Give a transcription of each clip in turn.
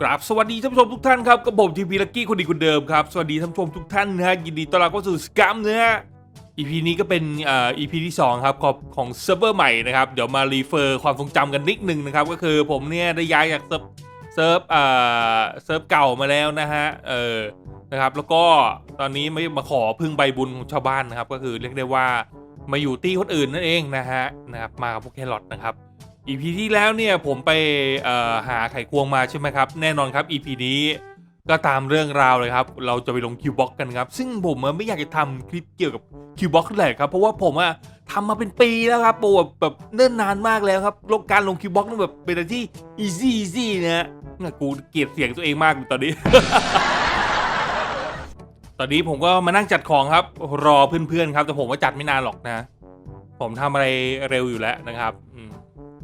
กราบสวัสดีท่านผู้ชมทุกท่านครับกับผมทีพีลักกี้คนดีคนเดิมครับ สวัสดีท่านผู้ชมทุกท่านนะฮะยินดีต้อนรับเข้าสู่สกัมนะฮะ EP นี้ก็เป็นอ่อ EP ที่ 2 ครับของของเซิร์ฟเวอร์ใหม่นะครับเดี๋ยวมารีเฟอร์ความทรงจำกันนิดนึงนะครับ ก็คือผมเนี่ยได้ย้ายจากเซิร์ฟเซิร์ฟอ่อเซิร์ฟเก่ามาแล้วนะฮะเออนะครับแล้วก็ตอนนี้ไม่มาขอพึ่งใบบุญของชาวบ้านนะครับ ก็คือเรียกได้ว่ามาอยู่ที่คนอื่นนั่นเองนะฮะนะครับมากับพวกแครอทนะครับ EP ที่แล้วเนี่ยผมไปหาไขควงมาใช่ไหมครับ แน่นอนครับ EP นี้ก็ตามเรื่องราวเลยครับ เราจะไปลงคิวบ็อกกันครับ ซึ่งผมไม่อยากจะทำคลิปเกี่ยวกับคิวบ็อกเลยครับ เพราะว่าผมอะทำมาเป็นปีแล้วครับโอ้แบบเนิ่นนานมากแล้วครับลงการลงคิวบ็อกนี่แบบเป็นอะไรที่ easy easy นะฮะเนี่ยกูเกลียดเสียงตัวเองมากตอนนี้ ตอนนี้ผมก็มานั่งจัดของครับ รอเพื่อนๆครับ แต่ผมว่าจัดไม่นานหรอกนะ ผมทำอะไรเร็วอยู่แล้วนะครับ อืม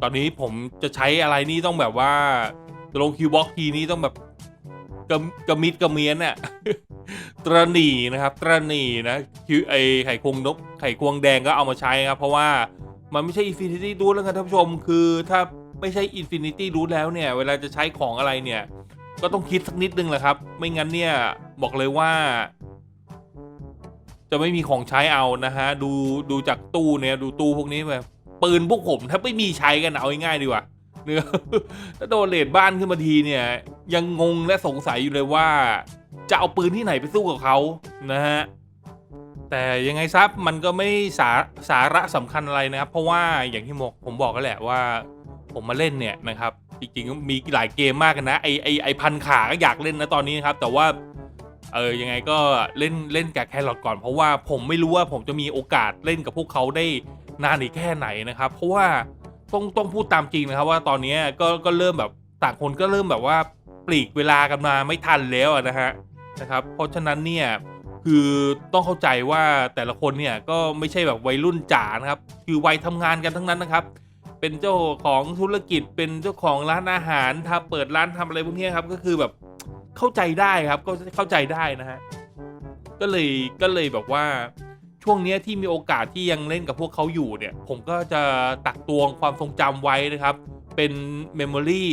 ตอนนี้ผมจะใช้อะไรนี่ต้องแบบว่าจะลงคิวบ็อกทีนี้ต้องแบบกระกระมิดกระเมียนเนี่ยตระหนีนะครับตระหนีนะคิวไอไข่ควงนกไข่ควงแดงก็เอามาใช้ครับ เพราะว่ามันไม่ใช่อินฟินิตี้รูทแล้วครับท่านผู้ชมคือถ้าไม่ใช่อินฟินิตี้รูทแล้วเนี่ย เวลาจะใช้ของอะไรเนี่ย ก็ต้องคิดสักนิดนึงแหละครับ ไม่งั้นเนี่ยบอกเลยว่า จะไม่มีของใช้เอานะฮะดูดูจากตู้เนี่ยดูตู้พวกนี้แบบ ปืนพวกผมถ้าไม่มีใช้กันเอาง่ายๆดีกว่าเนื้อถ้าโดนเลดบ้านขึ้นมาทีเนี่ย ยังงงและสงสัยอยู่เลยว่า จะเอาปืนที่ไหนไปสู้กับเขานะฮะแต่ยังไงซับมันก็ไม่สาสาระสำคัญอะไรนะครับ เพราะว่าอย่างที่บอกผมบอกกันแหละว่า ผมมาเล่นเนี่ยนะครับจริงๆมีหลายเกมมากนนะไอไอไอพันขาก็อยากเล่นนะตอนนี้นะครับ แต่ว่าเออยังไงก็เล่นเล่นกับแครอทก่อนเพราะว่าผมไม่รู้ว่าผมจะมีโอกาสเล่นกับพวกเขาได้ นานอีกแค่ไหนนะครับ เพราะว่าต้องต้องพูดตามจริงนะครับ ว่าตอนนี้ก็ก็เริ่มแบบต่างคนก็เริ่มแบบว่าปลีกเวลากันมาไม่ทันแล้วนะฮะนะครับ เพราะฉะนั้นเนี่ยคือต้องเข้าใจว่าแต่ละคนเนี่ยก็ไม่ใช่แบบวัยรุ่นจ๋านะครับ คือวัยทำงานกันทั้งนั้นนะครับ เป็นเจ้าของธุรกิจเป็นเจ้าของร้านอาหารทำเปิดร้านทำอะไรพวกนี้ครับก็คือแบบเข้าใจได้ครับก็เข้าใจได้นะฮะก็เลยก็เลยแบบว่า ช่วงนี้ที่มีโอกาสที่ยังเล่นกับพวกเขาอยู่เนี่ย ผมก็จะตักตวงความทรงจำไว้นะครับ เป็นเมมโมรี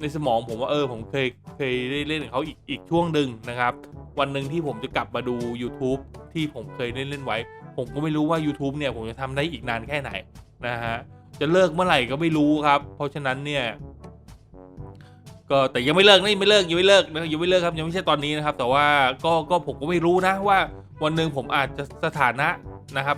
ในสมองผมว่าเออผมเคยเคยได้เล่นกับเขาอีกอีกช่วงหนึ่งนะครับ วันหนึ่งที่ผมจะกลับมาดู YouTube ที่ผมเคยเล่นเล่นไว้ ผมก็ไม่รู้ว่า YouTube เนี่ยผมจะทำได้อีกนานแค่ไหนนะฮะจะเลิกเมื่อไหร่ก็ไม่รู้ครับ เพราะฉะนั้นเนี่ยก็แต่ยังไม่เลิกนะยังไม่เลิกยังไม่เลิกนะยังไม่เลิกครับยังไม่ใช่ตอนนี้นะครับ แต่ว่าก็ก็ผมก็ไม่รู้นะว่า วันหนึ่งผมอาจจะสถานะนะครับ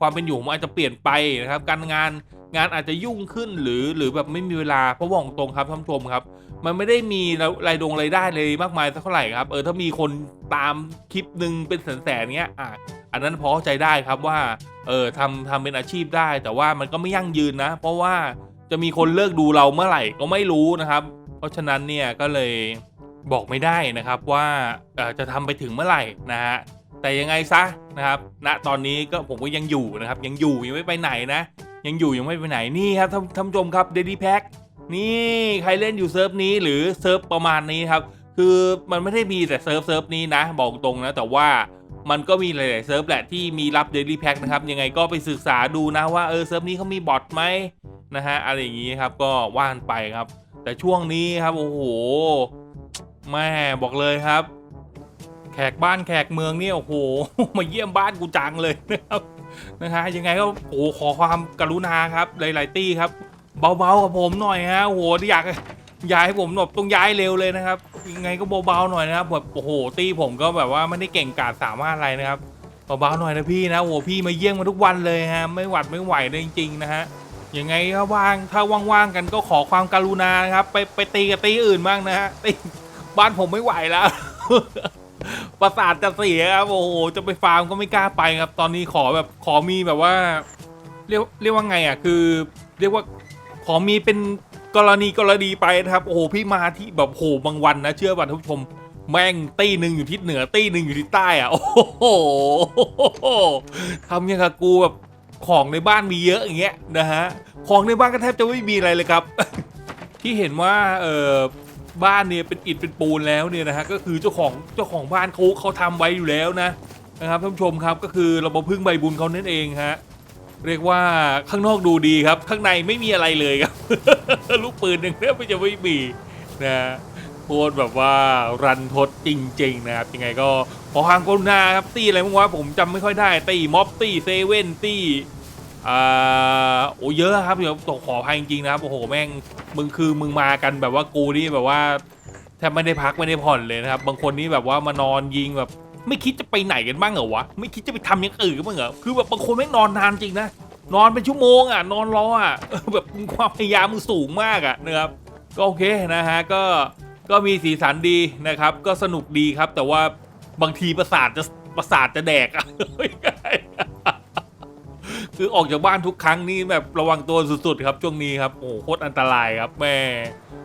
ความเป็นอยู่ผมอาจจะเปลี่ยนไปนะครับ การงานงานอาจจะยุ่งขึ้นหรือหรือแบบไม่มีเวลาเพราะบอกตรงครับท่านผู้ชมครับ มันไม่ได้มีรายดงรายได้เลยมากมายสักเท่าไหร่ครับเออถ้ามีคนตามคลิปหนึ่งเป็นแสนๆเงี้ยอะอันนั้นพอเข้าใจได้ครับว่าเออทำทำเป็นอาชีพได้ แต่ว่ามันก็ไม่ยั่งยืนนะ เพราะว่าจะมีคนเลิกดูเราเมื่อไหร่ก็ไม่รู้นะครับ เพราะฉะนั้นเนี่ยก็เลยบอกไม่ได้นะครับว่าจะทำไปถึงเมื่อไหร่นะฮะ แต่ยังไงซะนะครับณตอนนี้ก็ผมก็ยังอยู่นะครับ ยังอยู่ยังไม่ไปไหนนะ ยังอยู่ยังไม่ไปไหนนี่ครับท่านท่านผู้ชมครับเดดี้แพ็คนี่ใครเล่นอยู่เซิร์ฟนี้หรือเซิร์ฟประมาณนี้ครับ คือมันไม่ได้มีแต่เซิร์ฟเซิร์ฟนี้นะ บอกตรงนะ แต่ว่ามันก็มีหลาย ๆ เซิร์ฟแหละที่มีรับเดลี่แพ็คนะครับ ยังไงก็ไปศึกษาดูนะว่าเออเซิร์ฟนี้เขามีบอทไหมนะฮะอะไรอย่างนี้ครับก็ว่านไปครับ แต่ช่วงนี้ครับโอ้โหแม่บอกเลยครับ แขกบ้านแขกเมืองเนี่ยโอ้โหมาเยี่ยมบ้านกูจังเลยนะครับนะฮะยังไงก็โอ้โหขอความกรุณาครับหลายๆตี้ครับเบาๆกับผมหน่อยฮะโอ้โหอยากย้ายให้ผมแบบต้องย้ายเร็วเลยนะครับยังไงก็เบาๆหน่อยนะครับแบบโอ้โหตี้ผมก็แบบว่าไม่ได้เก่งกาจสามารถอะไรนะครับเบาๆหน่อยนะพี่นะโอ้โหพี่มาเยี่ยมมาทุกวันเลยฮะไม่หวัดไม่ไหวเลยจริงๆนะฮะยังไงถ้าว่างถ้าว่างๆกันก็ขอความกรุณานะครับ ไปไปตีกับตีอื่นบ้างนะฮะตีบ้านผมไม่ไหวแล้ว ประสาทจะเสียครับโอ้โหจะไปฟาร์มก็ไม่กล้าไปครับ ตอนนี้ขอแบบขอมีแบบว่า เรียกเรียกว่าไงอะคือ เรียกว่าขอมีเป็นกรณีกรณีไปนะครับโอ้โหพี่มาที่แบบโหบางวันนะเชื่อป่ะท่านผู้ชมแม่งตีหนึ่งอยู่ทิศเหนือตีหนึ่งอยู่ทิศใต้อะโอ้โหทำยังกับกูแบบของในบ้านมีเยอะอย่างเงี้ยนะฮะของในบ้านก็แทบจะไม่มีอะไรเลยครับ ที่เห็นว่าเออ บ้านเนี่ยเป็นอิฐเป็นปูนแล้วเนี่ยนะฮะก็คือเจ้าของเจ้าของบ้านเขาเขาทำไว้อยู่แล้วนะนะครับท่านผู้ชมครับก็คือเรามาพึ่งใบบุญเขานั่นเองฮะเรียกว่าข้างนอกดูดีครับ ข้างในไม่มีอะไรเลยครับ ลูกปืนหนึ่งเนี่ยมันจะไม่มีนะโคตรแบบว่ารันทดจริง ๆ นะครับยังไงก็ขอความกรุณาครับตีอะไรบ้างวะผมจำไม่ค่อยได้ตีม็อบตีเซเว่นตี้ อ่าโอ้เยอะครับเดี๋ยวขออภัยจริงๆนะครับโอ้โหแม่งมึงคือมึงมากันแบบว่ากูนี่แบบว่าแทบไม่ได้พักไม่ได้ผ่อนเลยนะครับ บางคนนี่แบบว่ามานอนยิงแบบ ไม่คิดจะไปไหนกันบ้างเหรอวะไม่คิดจะไปทำอย่างอื่นกันบ้างเหรอคือแบบบางคนแม่งนอนนานจริงนะนอนเป็นชั่วโมงอะนอนรออะแบบความพยายามมึงสูงมากอะนะครับก็โอเคนะฮะก็ก็มีสีสันดีนะครับ ก็สนุกดีครับ แต่ว่าบางทีประสาทจะประสาทจะแดกอะ คือออกจากบ้านทุกครั้งนี่แบบระวังตัวสุดๆครับช่วงนี้ครับโอ้โหโคตรอันตรายครับแม่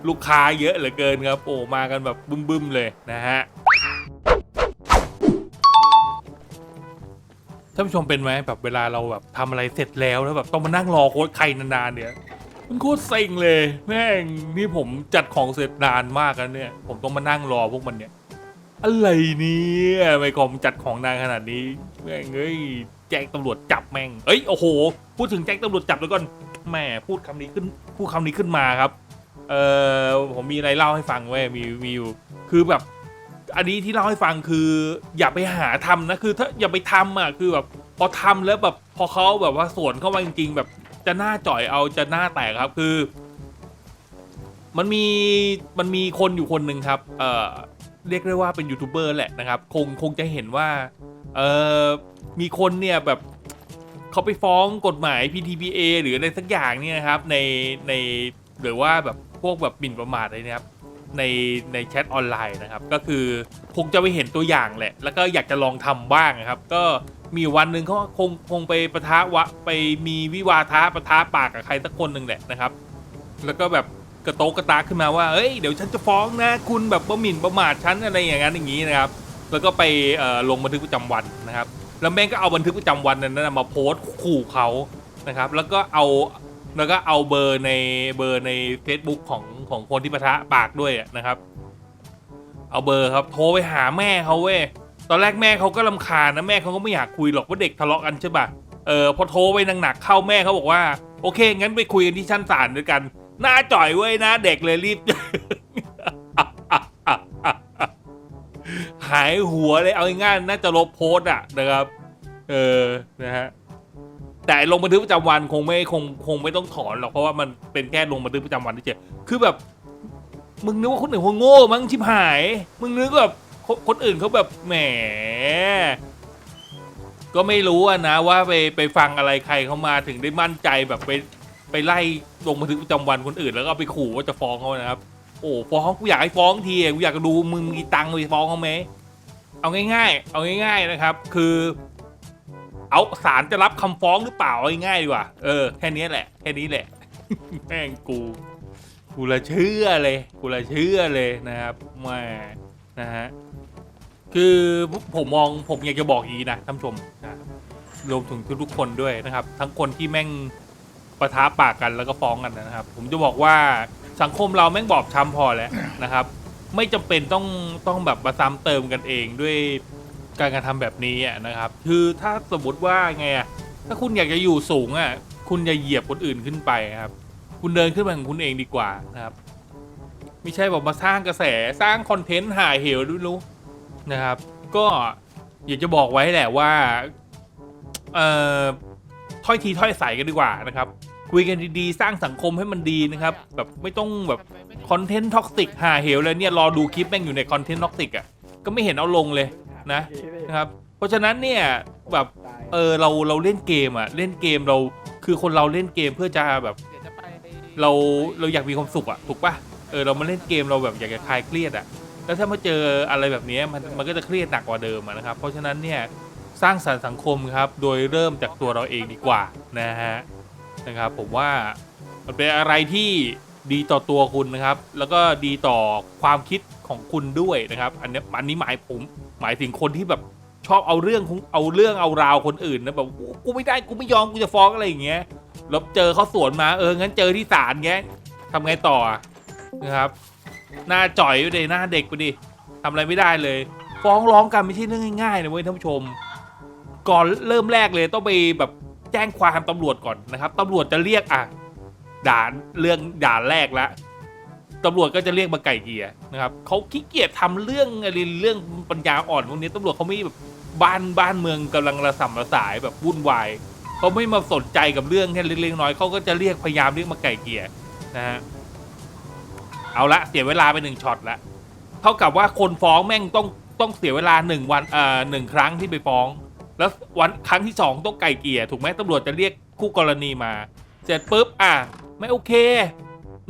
ลูกค้าเยอะเหลือเกินครับ โอ้มากันแบบบึ้มๆเลยนะฮะท่านผู้ชมเป็นไหมแบบเวลาเราแบบทำอะไรเสร็จแล้วแล้วแบบต้องมานั่งรอโค้ดใครนานๆเนี่ยมันโคตรเซ็งเลย แม่งนี่ผมจัดของเสร็จนานมากแล้วเนี่ย ผมต้องมานั่งรอพวกมันเนี่ย อะไรเนี่ยไม่ผมจัดของนานขนาดนี้ แม่งเอ้ย แจ้งตำรวจจับแม่งเอ้ยโอ้โห พูดถึงแจ้งตำรวจจับแล้วก่อนแม่พูดคำนี้ขึ้นพูดคำนี้ขึ้นมาครับ เออผมมีอะไรเล่าให้ฟังเว้ยมีมีอยู่คือแบบ อันนี้ที่เล่าให้ฟังคืออย่าไปหาทำนะคือถ้าอย่าไปทำอะคือแบบพอทำแล้วแบบพอเขาแบบว่าสวนเข้ามาจริงๆ แบบจะหน้าจ่อยเอาจะหน้าแตกครับคือ มันมีมันมีคนอยู่คนหนึ่งครับ เอ่อเรียกได้ว่าเป็นยูทูบเบอร์แหละนะครับ คงคงจะเห็นว่า เอ่อมีคนเนี่ยแบบเขาไปฟ้องกฎหมาย PTPA หรืออะไรสักอย่างเนี่ยครับในในหรือว่าแบบพวกแบบหมิ่นประมาทอะไรเนี่ยครับในในแชทออนไลน์นะครับ ก็คือคงจะไปเห็นตัวอย่างแหละ แล้วก็อยากจะลองทำบ้างนะครับ ก็มีวันหนึ่งเขาคงคงไปประทะวะไปมีวิวาทะประทะปากกับใครสักคนหนึ่งแหละนะครับ แล้วก็แบบกระโตกกระตาขึ้นมาว่าเอ้ยเดี๋ยวฉันจะฟ้องนะ คุณแบบประหมิ่นประมาทฉันอะไรอย่างนั้นอย่างนี้นะครับ แล้วก็ไปลงบันทึกประจำวันนะครับ แล้วแม่งก็เอาบันทึกประจำวันนั้นมาโพสต์ขู่เขานะครับ แล้วก็เอาแล้วก็เอาเบอร์ในเบอร์ใน Facebook ของของคนที่ปะทะปากด้วยนะครับ เอาเบอร์ครับโทรไปหาแม่เขาเว้ยตอนแรกแม่เขาก็ลำคาญนะแม่เขาก็ไม่อยากคุยหรอกว่าเด็กทะเลาะกันใช่ปะเออพอโทรไปหนักๆเข้าแม่เขาบอกว่า โอเค งั้นไปคุยกันที่ชั้นศาลด้วยกันหน้าจ่อยเว้ยนะ เด็กเลยรีบ หายหัวเลยเอาง่ายๆน่าจะลบโพสต์อะนะครับ เออนะฮะแต่ลงบันทึกประจำวันคงไม่คงคงไม่ต้องถอนหรอกเพราะว่ามันเป็นแค่ลงบันทึกประจำวันเฉยๆคือแบบ มึงนึกว่าคนอื่นเขาโง่มั้งชิบหาย มึงนึกแบบคนคนอื่นเขาแบบแหม ก็ไม่รู้อะนะว่าไปไปฟังอะไรใครเขามาถึงได้มั่นใจแบบไปไปไล่ลงบันทึกประจำวันคนอื่น แล้วก็เอาไปขู่ว่าจะฟ้องเขานะครับ โอ้ฟ้องกูอยากให้ฟ้องทีกูอยากดูมึงมีตังค์ไปฟ้องเขาไหมเอาง่าย ๆ เอาง่าย ๆนะครับ คือ เอาศาลจะรับคำฟ้องหรือเปล่าเอาง่ายดีกว่าเออแค่นี้แหละแค่นี้แหละแม่งกูกูละเชื่อเลยกูละเชื่อเลยนะครับม่นะฮะคือผมมองผมอยากจะบอกอย่างนี้นะท่านผู้ชมนะครับรวมถึงทุกๆคนด้วยนะครับ ทั้งคนที่แม่งประท้าปากกันแล้วก็ฟ้องกันนะครับ ผมจะบอกว่า สังคมเราแม่งบอบช้ำพอแล้วนะครับ ไม่จำเป็นต้องต้องแบบมาซ้ำเติมกันเองด้วยการกระทำแบบนี้นะครับ คือถ้าสมมติว่าไงอะถ้าคุณอยากจะอยู่สูงอะคุณอย่าเหยียบคนอื่นขึ้นไปครับ คุณเดินขึ้นมาของคุณเองดีกว่านะครับ ไม่ใช่บอกมาสร้างกระแสสร้างคอนเทนต์หายเหวด้วยรู้นะครับ ก็อยากจะบอกไว้แหละว่าเอ่อถ้อยทีถ้อยใสกันดีกว่านะครับ คุยกันดีๆ สร้างสังคมให้มันดีนะครับ แบบไม่ต้องแบบคอนเทนต์ท็อกซิกหาเหวเลยเนี่ยรอดูคลิปแม่งอยู่ในคอนเทนต์ท็อกซิกอะก็ไม่เห็นเอาลงเลยนะนะครับเพราะฉะนั้นเนี่ยแบบเออเราเราเล่นเกมอะเล่นเกมเราคือคนเราเล่นเกมเพื่อจะแบบเราเราอยากมีความสุขอะถูกปะเออเรามาเล่นเกมเราแบบอยากจะคลายเครียดอะแล้วถ้ามาเจออะไรแบบนี้มันมันก็จะเครียดหนักกว่าเดิมนะครับ เพราะฉะนั้นเนี่ยสร้างสรรค์สังคมครับ โดยเริ่มจากตัวเราเองดีกว่านะฮะ นะครับ ผมว่ามันเป็นอะไรที่ดีต่อตัวคุณนะครับ แล้วก็ดีต่อความคิดของคุณด้วยนะครับ อันนี้อันนี้หมายผมหมายถึงคนที่แบบชอบเอาเรื่องเอาเรื่องเอาราวคนอื่นนะแบบกูไม่ได้กูไม่ยอมกูจะฟ้องอะไรอย่างเงี้ยแล้วเจอเขาสวนมาเอองั้นเจอที่ศาลเงี้ยทำไงต่อนะครับ หน้าจ่อยไปดิหน้าเด็กไปดิทำอะไรไม่ได้เลย ฟ้องร้องกันไม่ใช่เรื่องง่ายๆนะเว้ยท่านผู้ชม ก่อนเริ่มแรกเลยต้องไปแบบ แจ้งความตำรวจก่อนนะครับตำรวจจะเรียกอะด่านเรื่องด่านแรกละตำรวจก็จะเรียกมาไก่เกียนะครับเขาขี้เกียจทำเรื่องอะไรเรื่องปัญญาอ่อนพวกนี้ตำรวจเขาไม่แบบบ้านบ้านเมืองกำลังระสำระสายแบบวุ่นวายเขาไม่มาสนใจกับเรื่องแค่เล็กๆน้อยเขาก็จะเรียกพยายามเรียกมาไก่เกียนะฮะเอาละเสียเวลาไปหนึ่งช็อตละเท่ากับว่าคนฟ้องแม่งต้องต้องเสียเวลาหนึ่งวันเอ่อหนึ่งครั้งที่ไปฟ้อง แล้ววันครั้งที่สองต้องไก่เกลี่ยถูกไหมตำรวจจะเรียกคู่กรณีมา เสร็จปุ๊บอะไม่โอเค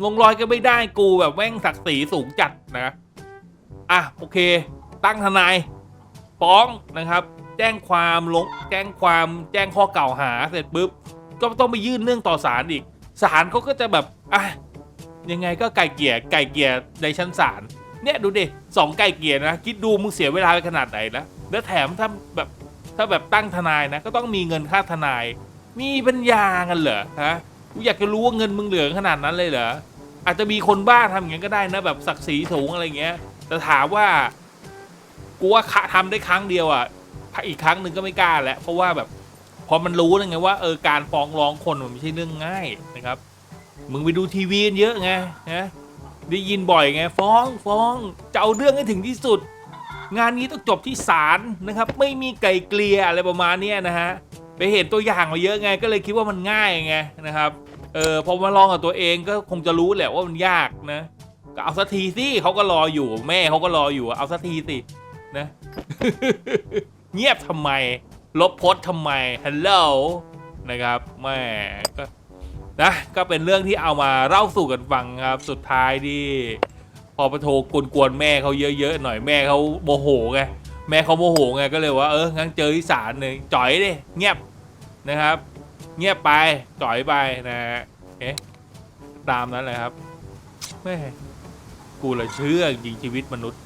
ลงรอยก็ไม่ได้กูแบบแม่งศักดิ์ศรีสูงจัดนะอะโอเค ตั้งทนายฟ้องนะครับ แจ้งความลงแจ้งความแจ้งข้อกล่าวหาเสร็จปุ๊บก็ต้องไปยื่นเรื่องต่อศาลอีกศาลเขาก็จะแบบอะยังไงก็ไก่เกลี่ยไก่เกลี่ยในชั้นศาลเนี่ยดูดิสองไก่เกลี่ยนะ คิดดูมึงเสียเวลาไปขนาดไหนนะแล้วแถมถ้าแบบ ถ้าแบบตั้งทนายนะก็ต้องมีเงินค่าทนาย มีปัญญากันเหรอฮะกูอยากจะรู้ว่าเงินมึงเหลือขนาดนั้นเลยเหรออาจจะมีคนบ้าทำอย่างนี้ก็ได้นะแบบศักดิ์ศรีสูงอะไรเงี้ย แต่ถามว่ากูว่าคะทำได้ครั้งเดียวอะอีกครั้งหนึ่งก็ไม่กล้าแล้วเพราะว่าแบบพอมันรู้แล้วไงว่าเออการฟ้องร้องคนมันไม่ใช่เรื่องง่ายนะครับ มึงไปดูทีวีเยอะไงนะได้ยินบ่อยไงฟ้องฟ้องจะเอาเรื่องให้ถึงที่สุด งานนี้ต้องจบที่ศาลนะครับ ไม่มีไกลเกลียอะไรประมาณนี้นะฮะไปเห็นตัวอย่างมาเยอะไงก็เลยคิดว่ามันง่ายไงนะครับเออพอมาลองกับตัวเองก็คงจะรู้แหละว่ามันยากนะก็เอาสักทีสิเขาก็รออยู่แม่เขาก็รออยู่เอาสักทีสินะเงียบทำไม ลบโพสทำไมฮัลโหลนะครับแม่ก็นะก็เป็นเรื่องที่เอามาเล่าสู่กันฟังครับสุดท้ายที่ พอไปโทรกวนๆแม่เขาเยอะๆหน่อยแม่เขาโมโหไงแม่เขาโมโหไงก็เลยว่าเอองั้นเจอที่ศาลเลยจ่อยดิเงียบนะครับ เงียบไปจ่อยไปนะฮะเอ๊ะตามนั้นเลยครับแม่กูเลยเชื่อจริงชีวิตมนุษย์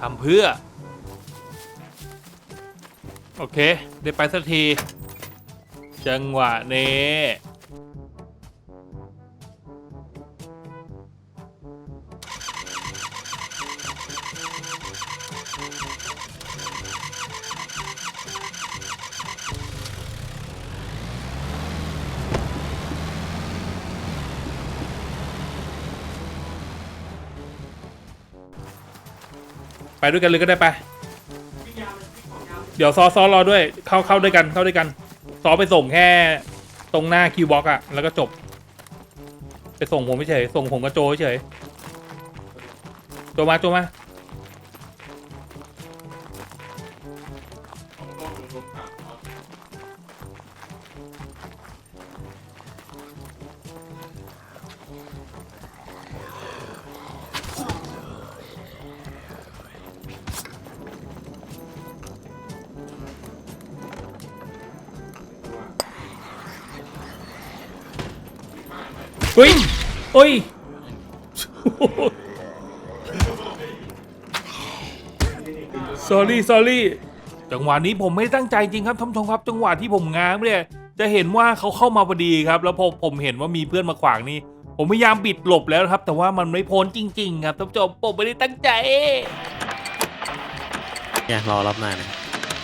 ทำเพื่อ โอเค ได้ไปสักที จังหวะนี้ ด้วยกันเลยก็ได้ไปเดี๋ยวซอซอรอด้วยเข้าเข้าด้วยกันเข้าด้วยกัน ซอไปส่งแค่ตรงหน้าคิวบ็อกอะแล้วก็จบ ไปส่งผมเฉยส่งผมกับโจเฉยโจมาโจมา เฮ้ยเฮ้ย sorry sorry จังหวะนี้ผมไม่ได้ตั้งใจจริงครับท่านผู้ชมครับ จังหวะที่ผมง้างเนี่ยจะเห็นว่าเขาเข้ามาพอดีครับ แล้วพอผมเห็นว่ามีเพื่อนมาขวางนี่ผมพยายามบิดหลบแล้วนะครับ แต่ว่ามันไม่พ้นจริง ๆ ครับท่านผู้ชมผมไม่ได้ตั้งใจเนี่ยรอรอบหน้านะ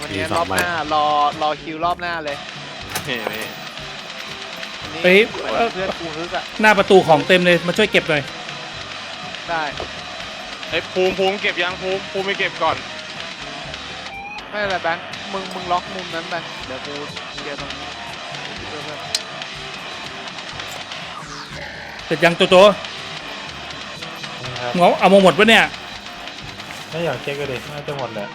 วันนี้มีสรองอบใบหน้ารอรอคิวรอบหน้าเลยเฮ้ย นี่เฮ้ย เหมือนเพื่อนกูฮึกอะหน้าประตูของเต็มเลยมาช่วยเก็บหน่อยได้ไอ้ยภูมิภูมิเก็บยังภูมิภูมิไปเก็บก่อน ไม่เป็นไรแบงค์มึงมึงล็อกมุมนั้นไปเดี๋ยวกูเคลียร์ตรงนี้เพื่อนเสร็จยังโจโจงเอาเอามาหมดปะเนี่ยไม่อยากเช็คก็เลยน่าจะหมดแหละ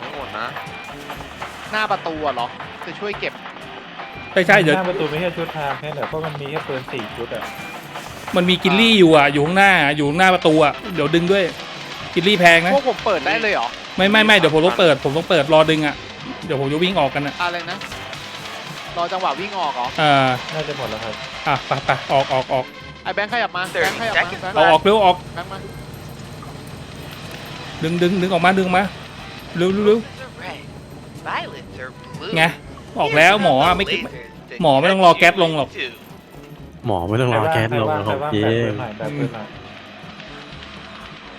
ไม่หมดนะหน้าประตูอะเหรอ จะช่วยเก็บใช่ใช่เดี๋ยวหน้าประตูไม่ใช่ชุดทางแค่แหละเพราะมันมีแค่ปืนสี่ชุดอะมันมีกิลลี่อยู่อะอยู่ข้างหน้าอยู่ข้างหน้าประตูอะเดี๋ยวดึงด้วยกิลลี่แพงนะพวกผมเปิดได้เลยเหรอไม่ไม่ไม่เดี๋ยวผมต้องเปิด ผมต้องเปิดรอดึงอะเดี๋ยวผมจะวิ่งออกกันอะอะไรนะรอจังหวะวิ่งออกเหรออ่าน่าจะหมดแล้วครับอะไปไปออกออกออกไอ้แบงค์ขยับมาแบงค์ขยับมาแบงค์เอาออกเร็วออกแบงค์มาดึงดึงดึงออกมาดึงออกมาเร็วเร็วเร็วไง ออกแล้วหมออะไม่คิดหมอไม่ต้องรอแก๊สลงหรอกหมอไม่ต้องรอแก๊สลงใคหรรอกว่างเย้ใครว่างแบกปืนหน่อยแบกปืนหน่อย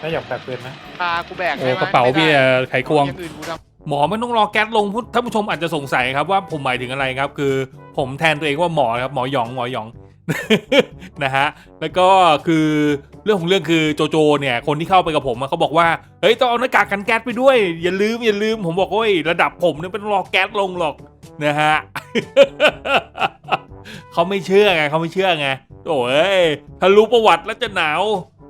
ถ้าอยากแบกปืนไหมพากูแบกโอ้ได้ไหมกระเป๋าไม่พี่ได้ไขควง อย่างอื่นกูทหมอไม่ต้องรอแก๊สลงท่านผู้ชมอาจจะสงสัยครับว่าผมหมายถึงอะไรครับ คือผผมแทนตัวเองว่าหมอครับหมอหยองหมอหยอง นะฮะแล้วก็คือเรื่องของเรื่องคือโจโจเนี่ยคนที่เข้าไปกับผมอะเขาบอกว่าเฮ้ยต้องเอาหน้ากากกันแก๊สไปด้วย อย่าลืมอย่าลืมผมบอกโอ้ยระดับผมเนี่ยไม่ต้องรอแก๊สลงหรอก นะฮะเขาไม่เชื่อไงเขาไม่เชื่อไงโอ้ยถ้ารู้ประวัติแล้วจะหนาว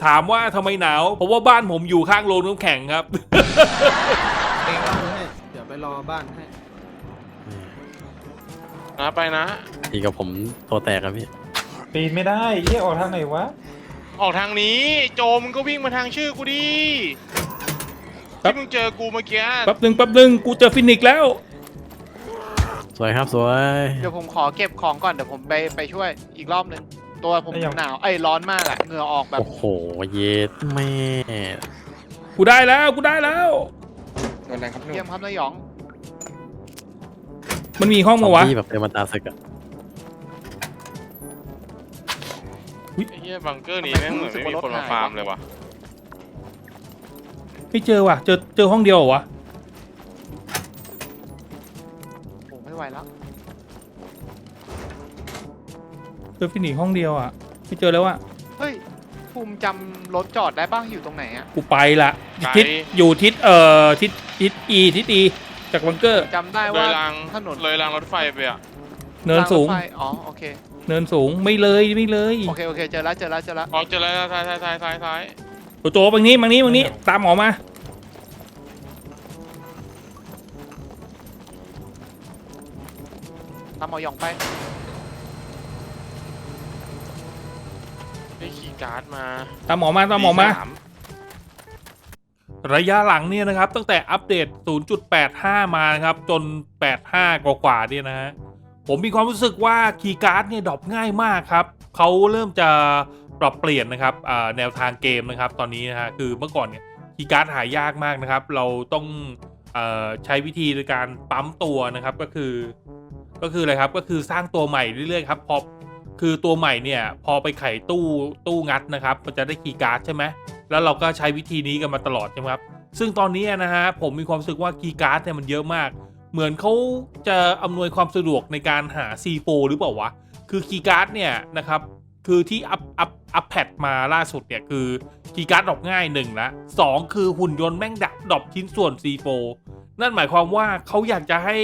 ถามว่าทำไมหนาว เพราะว่าบ้านผมอยู่ข้างโรงน้ำแข็งครับ เองบ้านให้เดี๋ยวไปรอบ้านให้นะไปนะทีกับผมตัวแตกครับพี่ ปีนไม่ได้เยี่ยออกทางไหนวะ ออกทางนี้ โจมงก็วิ่งมาทางชื่อกูดิครับ ที่มึงเจอกูเมื่อกี้แป๊บหนึ่งแป๊บหนึ่งกูเจอฟินิกซ์แล้ว สวยครับสวย เดี๋ยวผมขอเก็บของก่อนเดี๋ยวผมไปไปช่วยอีกรอบหนึ่งตัวผมไม่ยอมหนาวไอ้ยร้อนมากอะเหงื่อออกแบบโอ้โห เย็ดแม่กูได้แล้วกูได้แล้ว โดนแรงครับนุ่เยี่ยมครับนายหยองมันมีห้องมาวะพี่แบบเต็มมาตราศึกอะไอ้เหี้ยบังเกอร์นี้แม่งเหมือนไม่มีคนมาฟาร์มเลยว่ะไม่เจอว่ะ เจอเจอห้องเดียวเหรอวะ แล้วเจอฟินิกซ์ห้องเดียวอะ ไม่เจอแล้วอะ เฮ้ยภูมิจำรถจอดได้ป่ะอยู่ตรงไหนอะกูไปละทิศอยู่ทิศเอ่อทิศทิศอีทิศอีจากบังเกอร์ จำได้เลว่ายรางถนนเลยรางรถไฟไปอะเนินสูง รางรถไฟอ๋อโอเคเนินสูงไม่เลยไม่เลยโอเคโอเคเจอแล้วเจอแล้วเจอแล้ว ออกเจอแล้วซ้ายซ้ายซ้ายซ้ายซ้ายโจโจบางนี้บางนี้บางนี้ตามหมอมา ตามหมอหยองไปได้ขี่การ์ดมาตามหมอมาตามหมอมา สระยะหลังเนี่ยนะครับ ตั้งแต่อัปเดต 0.85 มานะครับ จน 85กว่าๆเนี่ยนะฮะผมมีความรู้สึกว่าคีย์การ์ดเนี่ยดรอปง่ายมากครับเขาเริ่มจะปรับเปลี่ยนนะครับอ่าแนวทางเกมนะครับ ตอนนี้นะฮะคือเมื่อก่อนเนี่ยคีย์การ์ดหายากมากนะครับ เราต้องเออใช้วิธีในการปั๊มตัวนะครับก็คือ ก็คืออะไรครับก็คือสร้างตัวใหม่เรื่อยๆครับพอคือตัวใหม่เนี่ยพอไปไขตู้ตู้งัดนะครับมันจะได้คีย์การ์ดใช่ไหมแล้วเราก็ใช้วิธีนี้กันมาตลอดใช่ไหมครับซึ่งตอนนี้นะฮะผมมีความรู้สึกว่าคีย์การ์ดเนี่ยมันเยอะมาก เหมือนเขาจะอำนวยความสะดวกในการหา C4 หรือเปล่าวะคือคีย์การ์ดเนี่ยนะครับคือที่อัพอัพอัพแพดมาล่าสุดเนี่ยคือคีย์การ์ดดรอปง่ายหนึ่งละสองคือหุ่นยนต์แม่งดักดรอปชิ้นส่วน C4 นั่นหมายความว่าเขาอยากจะให้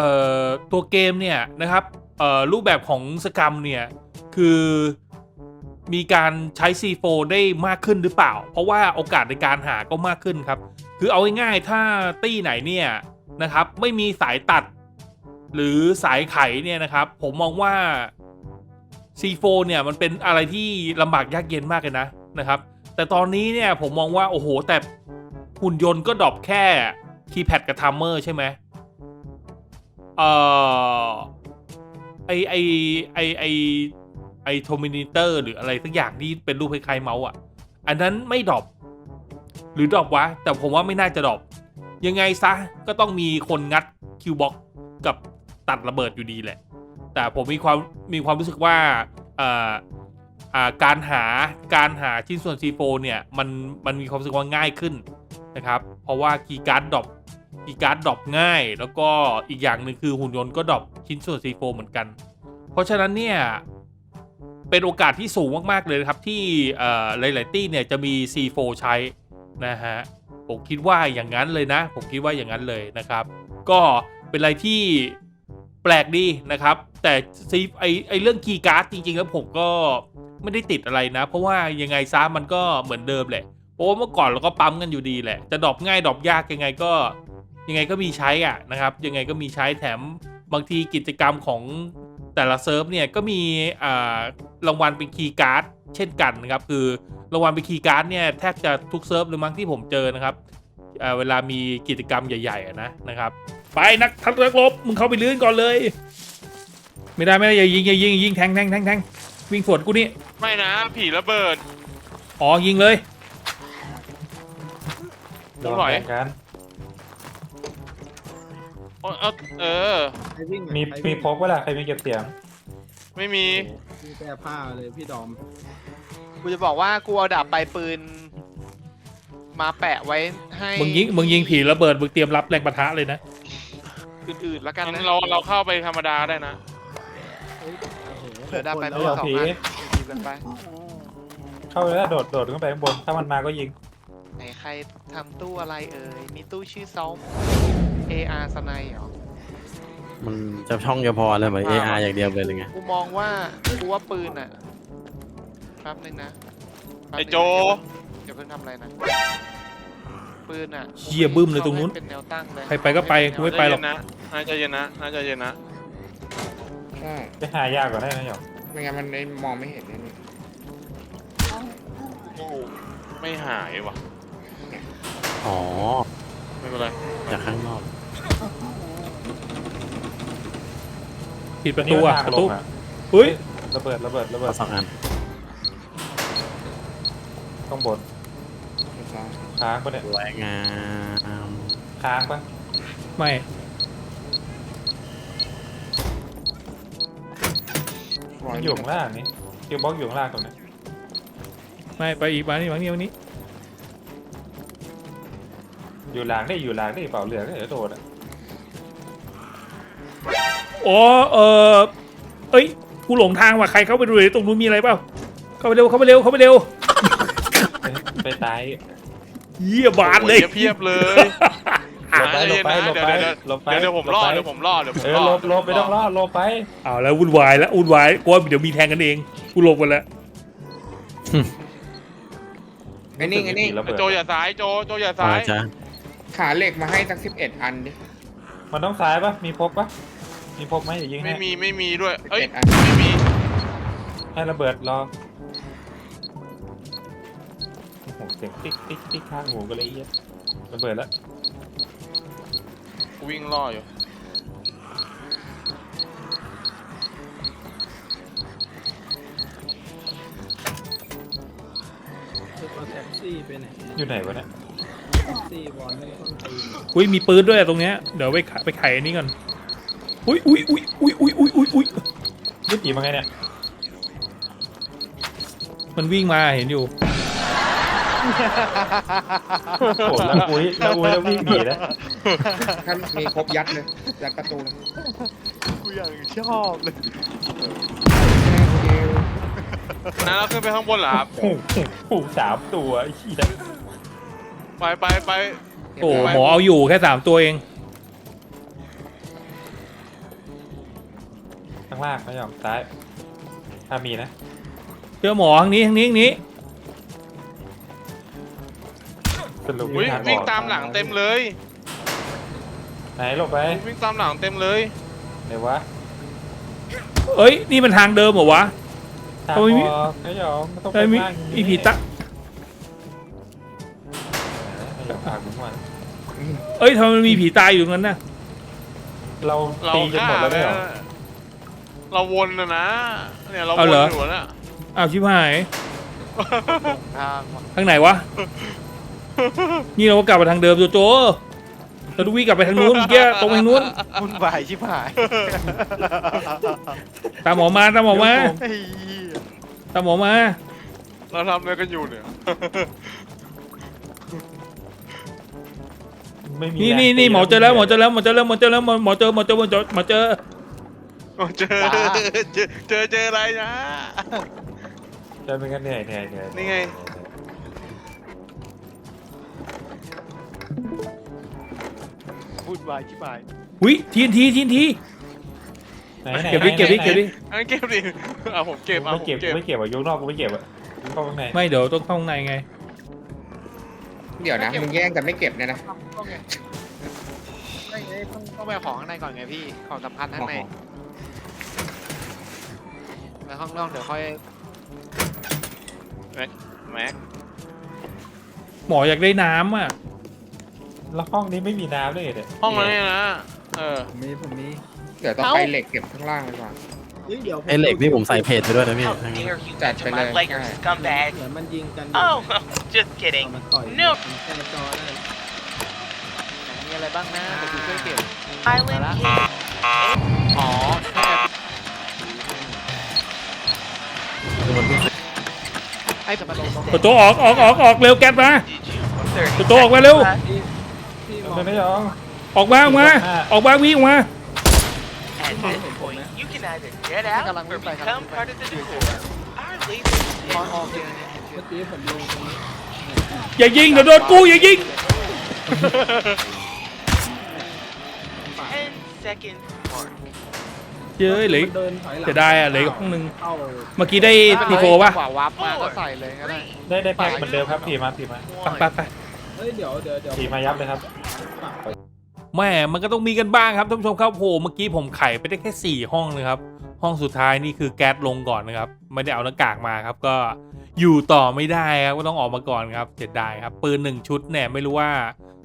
อ่อตัวเกมเนี่ยนะครับเอ่อรูปแบบของสกรรมเนี่ยคือมีการใช้ C4 ได้มากขึ้นหรือเปล่า เพราะว่าโอกาสในการหาก็มากขึ้นครับ คือเอาง่ายๆถ้าตี้ไหนเนี่ยนะครับไม่มีสายตัดหรือสายไขเนี่ยนะครับ ผมมองว่า C4 เนี่ยมันเป็นอะไรที่ลำบากยากเย็นมากเลยนะนะครับ แต่ตอนนี้เนี่ยผมมองว่าโอ้โหแต่หุ่นยนต์ก็ดรอปแค่คีย์แพดกับทัมเมอร์ใช่ไหม เอ่อไอไอไอไอไอโทมินิเตอร์หรืออะไรสักอย่างที่เป็นรูปคล้ายๆเมาส์อะ อันนั้นไม่ดรอปหรือดรอปวะ แต่ผมว่าไม่น่าจะดรอปยังไงซะก็ต้องมีคนงัดคิวบ็อกกับตัดระเบิดอยู่ดีแหละ แต่ผมมีความมีความรู้สึกว่าเอ่ออ่าการหาการหาชิ้นส่วน C4 เนี่ย มันมันมีความรู้สึกว่าง่ายขึ้นนะครับ เพราะว่าคีการ์ดดรอป คีการ์ดดรอปง่าย แล้วก็อีกอย่างหนึ่งคือหุ่นยนต์ก็ดรอปชิ้นส่วน C4 เหมือนกัน เพราะฉะนั้นเนี่ย เป็นโอกาสที่สูงมาก ๆ เลยครับ ที่เอ่อหลาย ๆ ตี้เนี่ยจะมี C4 ใช้ นะฮะ ผมคิดว่าอย่างนั้นเลยนะ ผมคิดว่าอย่างนั้นเลยนะครับ ก็เป็นอะไรที่แปลกดีนะครับ แต่ซีไอไอเรื่องคีย์การ์ดจริง ๆ แล้วผมก็ไม่ได้ติดอะไรนะ เพราะว่ายังไงซะมันก็เหมือนเดิมแหละเพราะว่าเมื่อก่อนเราก็ปั๊มกันอยู่ดีแหละจะดรอปง่ายดรอปยากยังไงก็ ยังไงก็มีใช้อะนะครับยังไงก็มีใช้แถมบางทีกิจกรรมของแต่ละเซิร์ฟเนี่ยก็มีอ่ารางวัลเป็นคีย์การ์ดเช่นกันนะครับคือรางวัลเป็นคีย์การ์ดเนี่ยแทบจะทุกเซิร์ฟเลยมั้งที่ผมเจอนะครับเอ่อเวลามีกิจกรรมใหญ่ๆอะนะนะครับไปนักทัพนักรบมึงเข้าไปลื่นก่อนเลย ไม่ได้ไม่ได้อย่ายิงอย่ายิงอย่ายิงแทงแทงแทงแทงวิ่งสวนกูนี่ไม่นะผีระเบิดอ๋อยิงเลยผมถอยแบ่งกัน เอาเอาเออ ใครวิ่งอะมีใครมีวิ่งพกเวลาใครมีเก็บเสียง ไม่มี มีแก้ผ้าเลยพี่ดอมกูจะบอกว่ากูเอาดาบปลายปืน มาแปะไว้ให้มึงยิงมึงยิงผีระเบิดมึงเตรียมรับแรงปะทะเลยนะ อื่นๆแล้วกันงั้นะนเราเราเข้าไปธรรมดาได้นะเฮ้ยโอ้โหเหลือดาไปแล้เพิ่วมสองผีอันดีกันไปเข้าไปแล้วโดดโดดขึ้นไปข้างบน ถ้ามันมาก็ยิง ไหนใครทำตู้อะไรเอ่ยมีตู้ชื่อซ้อม AR สไนเหรอ มันจะช่องจะพอเลยเหมือน AR อย่างเดียวเลยหรือไง กูมองว่า กูว่าปืนอะแป๊บนึงนะแป๊บไอ้นึงโจ อย่าเพิ่งทำอะไรนะ ปืนอะเหี้ยบึ้มเลยตรงนู้นเป็นแนวตั้งเลยใครไปก็ไปกูไม่ ไปหรอกนะน่าจะเย็นนะน่าจะเย็นนะใช่ไปหายากกว่าได้นะหยองไม่งั้นมันไม่มองไม่เห็นเลยนี่โอ้ไม่หายว่ะ อ๋อ ไม่เป็นไร จากข้างนอก ปิดประนี่ตูมันอะทางประลตูงอะเฮ้ยระเบิดระเบิดระเบิเอาดสองอันข้างบนเรียบร้อยค้างปะเนี่ยสวยงามค้างปะไม่มันอยู่ข้างล่างนี่คิวบ็อกอยู่ข้างล่างตรงนี้ไม่ไปอีกมานี่มานี่มานี่อยู่หลังได้อยู่หลังได้เปล่าเหลือก็เดี๋ยวโดดอะ อ๋อเออเอ้ยกูหลงทางว่ะใครเข้าไปดูเลยตรงนู้นมีอะไรเปล่าเข้าไปเร็วเข้าไปเร็วเข้าไปเร็วไปไปตายเยี่ยบาดเลยโอ้เพียบเลยหลบไปหลบไปหลบไปหลบไปเดี๋ยวเดี๋ยวผมรอดไปเดี๋ยวผมรอดเดี๋ยวผมเออรอหลดบหลบไม่ต้องรอดหลบไปเอาแล้ววุ่นวายแล้ววุ่นวายกลัวเดี๋ยวมีแทงกันเองกูหลบกันแล้วไอ้นี่ไอ้นี่ระเบิดโจอย่าซ้ายโจโจอย่าเอาซ้ายละจ้ะขาเหล็กมาให้สักสิบเอ็ดอันดิมันต้องซ้ายปะมีพกปะ มีพกไหมอย่ายิงไม่ให้มีไม่มีด้วยสิบเอ้ยเอ็ดอันไม่มี ให้ระเบิดรอโอ้โหเสียงติ๊กติ๊กติ๊กข้างหูก็เลยเอียดระเบิดแล้วกูวิ่งล่ออยู่เอาแท็กซี่ไปไหนอยู่ไหนวะเนี่ยแท็กซี่บอลไม่ต้นตีนอุ้ยมีปืนด้วยอะตรงเนี้ยเดี๋ยวไปขะไปไขอันนี้ก่อน อุ้ยอุ้ยอุ้ยอุ้ยอุ้ยอุ้ยอุ้ยอุ้ยยึดหนีมาไงเนี่ย มันวิ่งมาเห็นอยู่โอ้โหแล้วอุ้ยแล้วอุ้ยแล้ววิ่งหนีนะถ้ามีครบยัดเลยยัดประตูเลยกูอย่างชอบเลยนะเราขึ้นไปข้างบนเหรอครับโอ้โหโอ้โหสามตัวไอ้เหี้ยไปไปไปโอ้หมอเอาอยู่แค่สามตัวเองางล่างไม่ยอมซ้าย ถ้ามีนะ เจอหมอทางนี้ทางนี้ทางนี้ สรุปอุ้ยทวิ่งตามหลังเต็มเลยไหนหลบไปวิ่งตามหลังเต็มเลย ไหนวะเอ้ย นี่มันทางเดิมเหรอวะ ทางทำไมมี อกไม่ยอมมันต้องไปไอ้ยมีล่างอย่างนี้ผีตะไม่ยอมผ่านผมวันเอ้ยทำไมมันมีผีตายอยู่ตรงนั้นน่ะเราเราตีจนหมดแล้วไม่เหรอ เราวนนะนะ เนี่ยเราวเอานเหรออยู่น่ะอ้าวชิบหาย ทางว่ะทางไหนวะ นี่เราก็กลับมาทางเดิมโจโจเราดูวิ่งกลับไปทางนู้นเมื่อกี้ตรงไปทางนู้น วุ่นวายชิบหายตามหมอมาตามหมอมาไอ้เหี้ยตามหมอมา เราทำอะไรกันอยู่เนี่ย ไม่มีนี่แรงนี่นี่ตีหมอเจอแล้วหมอเจอแล้วหมอเจอแล้วหมอเจอแล้วหมอหมอเจอหมอเจอหมอเจอหมอเจอ เจอเจอเจอเจออะไรนะเจอเป็นกันเหนื่อยเหนื่อยเหนื่อยนี่ไงวุ่นวายชิบหายหุยทีนทีทีนทีไหนไหนเก็บดิไหนเก็บดิไหนเก็บดิอันเก็บดิเอาผมเก็บเอาไม่ผมเก็บเก็บไม่เก็บอะยกนอกกูไม่เก็บอะเข้าข้างในไม่เดี๋ยวต้องเข้าข้างในไง เดี๋ยวนะมึงแย่งกันไม่เก็บเนี่ยนะต้องไงไม่ไงต้องต้องไปเอาของข้างในก่อนไงพี่ของสำคัญข้างใน แล้วข้างนอกเดี๋ยวค่อยแม็กหมออยากได้น้ำอะ แล้วห้องนี้ไม่มีน้ำเลยเนี่ยห้องมันเนี่ยนะ เออ ผมมีผมมีเดี๋ยวต้องไปเหล็กเก็บข้างล่างไปก่อน เฮ้ยเดี๋ยวไอ้เหล็กนี่ผมใส่เพจไปด้วยนะพี่ How ทางนี้ dare you That's enter my been a- Lakers, yeah. scumbag! เหมือนมันยิงกัน Oh, just เอา kidding. มันต่อย No. มันแค่จอได้ มีอะไรบ้างนะเดี๋ยวกูช่วยเก็บ Island Voilà. King. อ้จะมาลงตรงโจโจออกออกออกออกเร็วแก๊สมา Did you? 30โจโจออกมาเร็ว seconds left. ที่ที่หมอไม่ไม่ยอมออกมาออกมาออกมาวิ่งออกมา At this point, you can either get out or become part of the decor. Our leader ออนออก is เดี๋ยว doing it. เมื่อกี้ผมลงตรงนี้อย่ายิงเดี๋ยวโดนกูอย่ายิง Ten seconds mark. เย้ยเหลยมันเดินถอยหลังจะได้อะเหลืออีกห้องนึง เข้าเมื่อกี้ได้ทีโฟป่ะกว่าวับมาก็ใส่เลยก็ได้ ได้ได้แพ็คเหมือนเดิมครับผีมาผีมาไปไปไปเฮ้ยเดี๋ยวเดี๋ยวเดี๋ยวผีมายับเลยครับแม่มันก็ต้องมีกันบ้างครับท่านผู้ชมครับโหเมื่อกี้ผมไขไปได้แค่สี่ห้องนะครับ ห้องสุดท้ายนี่คือแก๊สลงก่อนนะครับ ไม่ได้เอาหน้ากากมาครับ ก็อยู่ต่อไม่ได้ครับก็ต้องออกมาก่อนครับเสียดายครับ ปืนหนึ่งชุดเนี่ยไม่รู้ว่า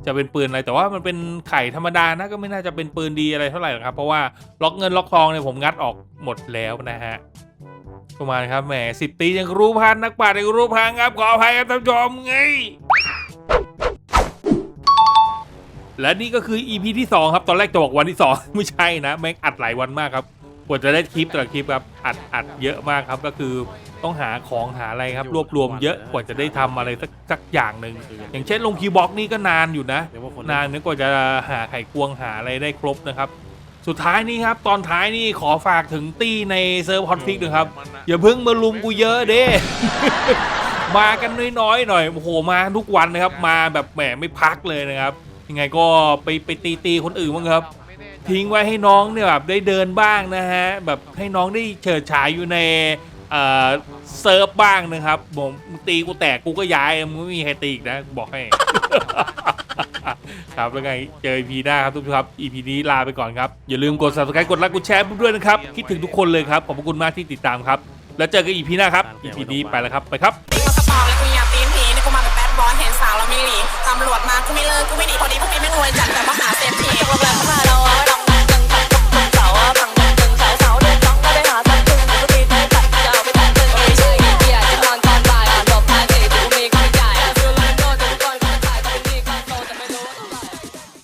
จะเป็นปืนอะไรแต่ว่ามันเป็นไข่ธรรมดานะก็ไม่น่าจะเป็นปืนดีอะไรเท่าไหร่หรอกครับ เพราะว่าล็อกเงินล็อกทองเนี่ยผมงัดออกหมดแล้วนะฮะประมาณครับแหมสิบตียังรู้พันนักปราชญ์ยังรู้พังครับขออภัยครับท่านผู้ชมไงและนี่ก็คือ EP ที่ 2 ครับ ตอนแรกจะบอกวันที่ 2 ไม่ใช่นะ แม่งอัดหลายวันมากครับ กว่าจะได้คลิปแต่ละคลิปครับอัดอัดเยอะมากครับก็คือต้องหาของหาอะไรครับ รวบรวมเยอะกว่าจะได้ทำอะไรสักสักอย่างหนึ่งอย่างเช่นลงคีย์บ็อกซ์นี่ก็นานอยู่นะเดี๋ยวว่าคนนานนึกกว่าจะหาไข่ควงหาอะไรได้ครบนะครับ สุดท้ายนี่ครับตอนท้ายนี่ขอฝากถึงตี้ในเซิร์ฟฮอตฟิกนะครับ อย่าเพิ่งมาลุมกูเยอะเด้มากันน้อยๆหน่อยโอ้โหมาทุกวันนะครับ มาแบบแหมไม่พักเลยนะครับยังไงก็ไปไปตีตีคนอื่นบ้างครับ ทิ้งไว้ให้น้องเนี่ยแบบได้เดินบ้างนะฮะแบบให้น้องได้เฉิดฉายอยู่ในเอ่อเซิร์ฟบ้างนะครับผมมึงตีกูแตกกูก็ย้ายมึงไม่มีใครตีอีกนะบอกให้ ครับแล้วไงเจอ EP หน้าครับทุกท่านครับ EP นี้ลาไปก่อนครับ อย่าลืมกด subscribe กดไลค์กดแชร์ด้วยนะครับ คิดถึงทุกคนเลยครับ ขอบพระคุณมากที่ติดตามครับ แล้วเจอกัน EP หน้าครับ EP นี้ไปแล้วครับไปครับ ตีมากระเป๋าแล้วกูอยากตีนผีนี่กูมาแบบแบดบอยเห็นสาวแล้วไม่หลีตำรวจมากูไม่เลิกกูไม่หนีพอดีพวกพี่ไม่รวยจัดแต่มาหา